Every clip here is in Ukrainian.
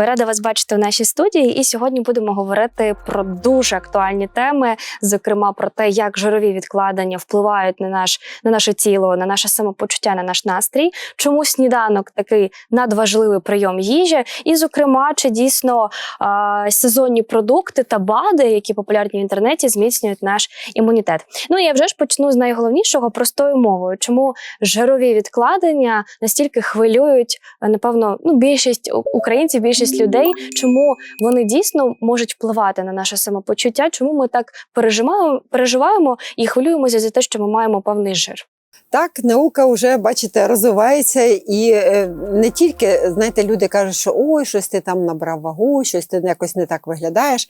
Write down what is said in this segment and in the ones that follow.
Дякую, рада вас бачити в нашій студії. І сьогодні будемо говорити про дуже актуальні теми, зокрема про те, як жирові відкладення впливають на наш на наше тіло, на наше самопочуття, на наш настрій. Чому сніданок такий надважливий прийом їжі? І, зокрема, чи дійсно а, сезонні продукти та БАДи, які популярні в інтернеті, зміцнюють наш імунітет. Ну і я вже ж почну з найголовнішого простою мовою. Чому жирові відкладення настільки хвилюють, напевно, ну більшість українців, більшість людей, чому вони дійсно можуть впливати на наше самопочуття? Чому ми так переживаємо, переживаємо і хвилюємося за те, що ми маємо певний жир? Так, наука вже, бачите, розвивається, і е, не тільки, знаєте, люди кажуть, що ой, щось ти там набрав вагу, щось ти якось не так виглядаєш.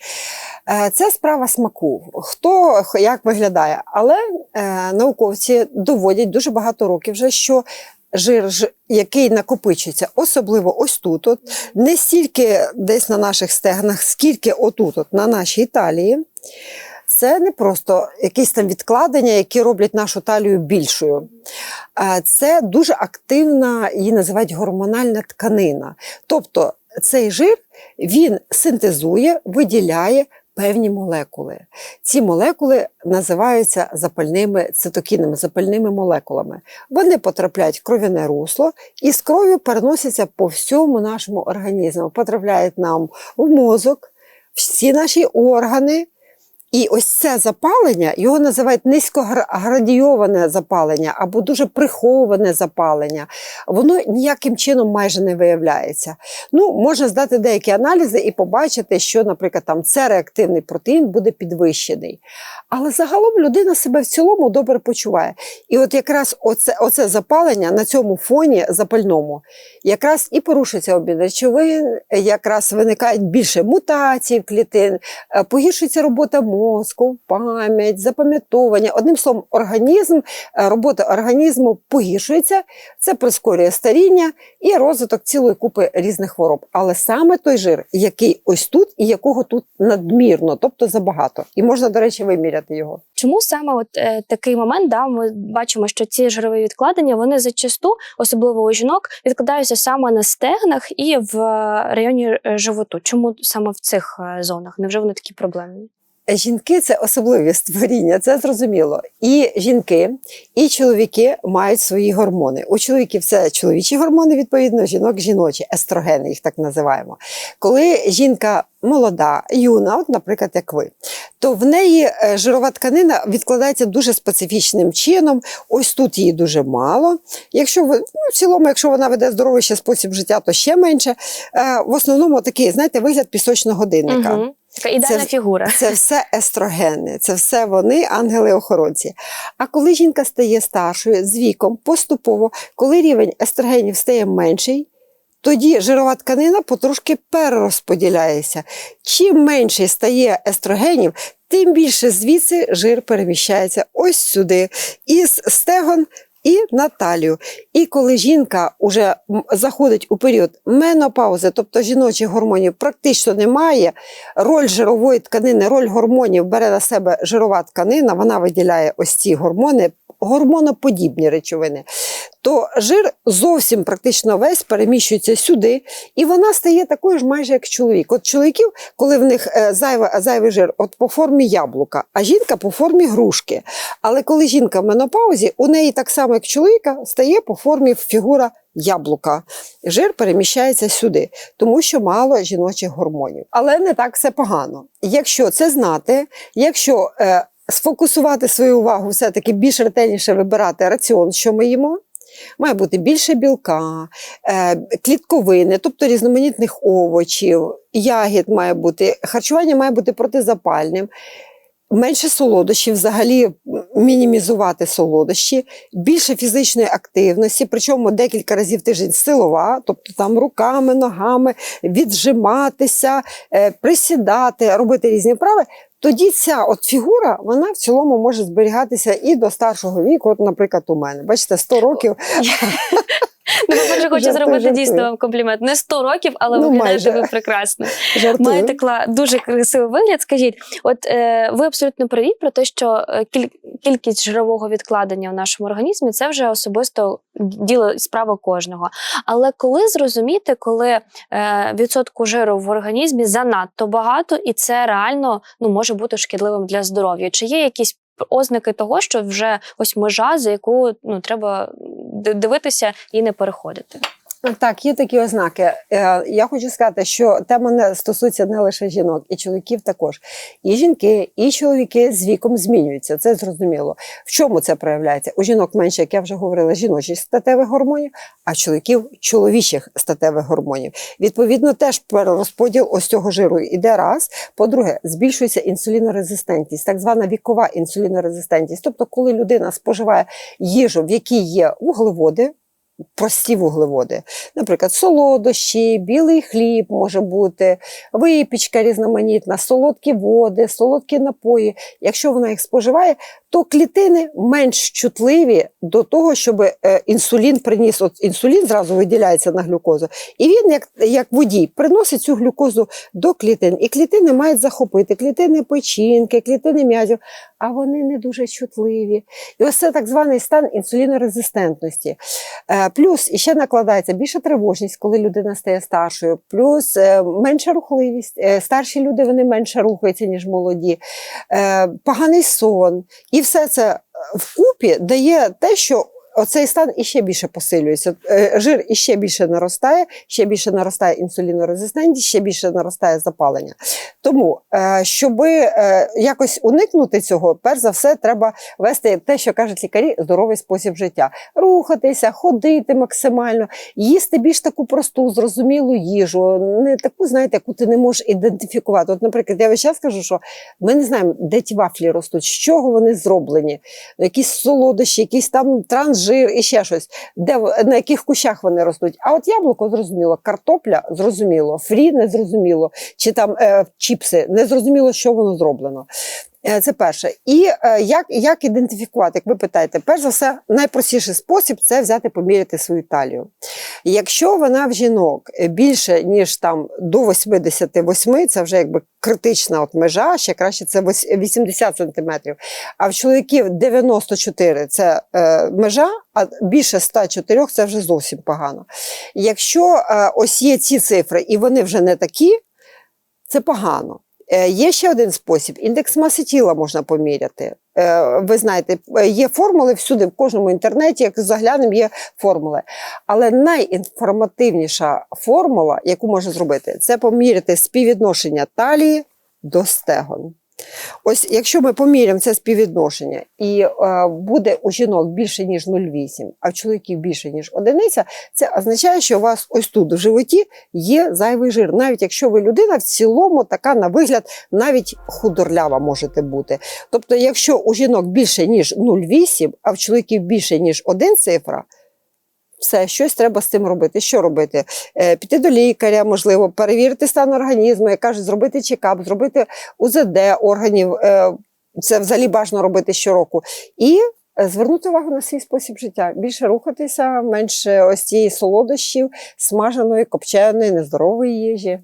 Е, Це справа смаку. Хто як виглядає. Але е, науковці доводять дуже багато років вже, що жир, який накопичується, особливо ось тут, от, не стільки десь на наших стегнах, скільки отут, от, на нашій талії. Це не просто якісь там відкладення, які роблять нашу талію більшою. Це дуже активна, її називають гормональна тканина. Тобто цей жир він синтезує, виділяє певні молекули. Ці молекули називаються запальними цитокінами, запальними молекулами. Вони потрапляють в кров'яне русло і з кров'ю переносяться по всьому нашому організму, потрапляють нам в мозок, всі наші органи. І ось це запалення, його називають низькоградійоване запалення або дуже приховане запалення. Воно ніяким чином майже не виявляється. Ну, можна здати деякі аналізи і побачити, що, наприклад, там це реактивний протеїн буде підвищений. Але загалом людина себе в цілому добре почуває. І от якраз оце, оце запалення на цьому фоні запальному, якраз і порушується обмін речовин, якраз виникають більше мутацій в клітин, е, погіршується робота пам'ять, запам'ятовування. Одним словом, організм, е, робота організму погіршується, це прискорює старіння і розвиток цілої купи різних хвороб. Але саме той жир, який ось тут і якого тут надмірно, тобто забагато. І можна, до речі, виміряти його. Чому саме от е, такий момент? Да, ми бачимо, що ці жирові відкладення вони зачасту, особливо у жінок, відкладаються саме на стегнах і в е, районі е, животу. Чому саме в цих зонах? Невже вони такі проблемні? Жінки це особливі створіння, це зрозуміло. І жінки, і чоловіки мають свої гормони. У чоловіків це чоловічі гормони, відповідно, жінок жіночі, естрогени, їх так називаємо. Коли жінка молода, юна, от, наприклад, як ви, то в неї е, жирова тканина відкладається дуже специфічним чином. Ось тут її дуже мало. Якщо ви, ну, в цілому, якщо вона веде здоровий ще спосіб життя, то ще менше. Е, В основному такий, знаєте, вигляд пісочного годинника. Угу. Така ідеальна Це- фігура. Це все естрогени, це все вони, ангели-охоронці. А коли жінка стає старшою з віком, поступово, коли рівень естрогенів стає менший, тоді жирова тканина потрошки перерозподіляється. Чим менше стає естрогенів, тим більше звідси жир переміщається ось сюди, із стегон і на талію. І коли жінка вже заходить у період менопаузи, тобто жіночих гормонів практично немає, роль жирової тканини, роль гормонів бере на себе жирова тканина, вона виділяє ось ці гормони, гормоноподібні речовини. То жир зовсім практично весь переміщується сюди, і вона стає такою ж майже як чоловік. От чоловіків, коли в них е, зайвий жир, от по формі яблука, а жінка по формі грушки. Але коли жінка в менопаузі, у неї так само, як чоловіка, стає по формі фігура яблука. Жир переміщається сюди, тому що мало жіночих гормонів. Але не так все погано. Якщо це знати, якщо е, сфокусувати свою увагу, все-таки більш ретельніше вибирати раціон, що ми їмо. Має бути більше білка, е, клітковини, тобто різноманітних овочів, ягід має бути, харчування має бути протизапальним. Менше солодощів, взагалі мінімізувати солодощі, більше фізичної активності, причому декілька разів в тиждень силова, тобто там руками, ногами, віджиматися, е, присідати, робити різні вправи. Тоді ця от фігура, вона в цілому може зберігатися і до старшого віку. От, наприклад, у мене. Бачите, 100 років Ну, по-перше, хочу зробити дійсно вам комплімент. Не 100 років, але Ну, виглядаєте ви прекрасно. Маєте дуже красивий вигляд. Скажіть, от е, ви абсолютно праві про те, що е, кількість жирового відкладення в нашому організмі це вже особисто діло і справа кожного. Але коли зрозуміти, коли е, відсотку жиру в організмі занадто багато, і це реально ну може бути шкідливим для здоров'я? Чи є якісь ознаки того, що вже ось межа, за яку ну треба дивитися і не переходити? Так, є такі ознаки. Е, Я хочу сказати, що тема не стосується не лише жінок, і чоловіків також. І жінки, і чоловіки з віком змінюються. Це зрозуміло. В чому це проявляється? У жінок менше, як я вже говорила, жіночих статевих гормонів, а чоловіків чоловічих статевих гормонів. Відповідно, теж перерозподіл ось цього жиру іде раз. По-друге, збільшується інсулінорезистентність, так звана вікова інсулінорезистентність. Тобто, коли людина споживає їжу, в якій є вуглеводи. Прості вуглеводи, наприклад, солодощі, білий хліб може бути, випічка різноманітна, солодкі води, солодкі напої. Якщо вона їх споживає, то клітини менш чутливі до того, щоб е, інсулін приніс. От інсулін зразу виділяється на глюкозу, і він, як, як водій, приносить цю глюкозу до клітин. І клітини мають захопити клітини печінки, клітини м'язів, а вони не дуже чутливі. І ось це так званий стан інсулінорезистентності. Плюс іще накладається більша тривожність, коли людина стає старшою, плюс е, менша рухливість. Е, Старші люди вони менше рухаються, ніж молоді, Е, поганий сон. І все це вкупі дає те, що. Оцей стан іще більше посилюється. Е, Жир іще більше наростає, ще більше наростає інсулінорезистентність, ще більше наростає запалення. Тому, е, щоб якось уникнути цього, перш за все, треба вести те, що кажуть лікарі, здоровий спосіб життя. Рухатися, ходити максимально, їсти більш таку просту, зрозумілу їжу, не таку, знаєте, яку ти не можеш ідентифікувати. От, наприклад, я весь час кажу, що ми не знаємо, де ті вафлі ростуть, з чого вони зроблені, якісь солодощі, якийсь там трансжир і ще щось, де на яких кущах вони ростуть. А от яблуко зрозуміло, картопля зрозуміло, фрі не зрозуміло, чи там е, чіпси, не зрозуміло, що воно зроблено. Е, Це перше. І е, як, як ідентифікувати, як ви питаєте, перш за все, найпростіший спосіб це взяти поміряти свою талію. Якщо вона в жінок більше, ніж там до 88, це вже якби критична от межа, ще краще це 80 сантиметрів. А в чоловіків 94 це е, межа, а більше 104 це вже зовсім погано. Якщо е, ось є ці цифри і вони вже не такі, це погано. Е, Є ще один спосіб: індекс маси тіла можна поміряти. Е, Ви знаєте, е, є формули всюди, в кожному інтернеті, як заглянемо, є формули. Але найінформативніша формула, яку можна зробити, це поміряти співвідношення талії до стегон. Ось якщо ми поміряємо це співвідношення, і е, буде у жінок більше, ніж 0,8, а в чоловіків більше, ніж одиниця, це означає, що у вас ось тут в животі є зайвий жир. Навіть якщо ви людина в цілому така на вигляд, навіть худорлява можете бути. Тобто, якщо у жінок більше, ніж 0,8, а в чоловіків більше, ніж один цифра, все, щось треба з цим робити. Що робити? Е, піти до лікаря, можливо, перевірити стан організму, як кажуть, зробити чекап, зробити УЗД органів. Е, це взагалі бажано робити щороку. І е, звернути увагу на свій спосіб життя. Більше рухатися, менше ось цієї солодощів, смаженої, копченої, нездорової їжі.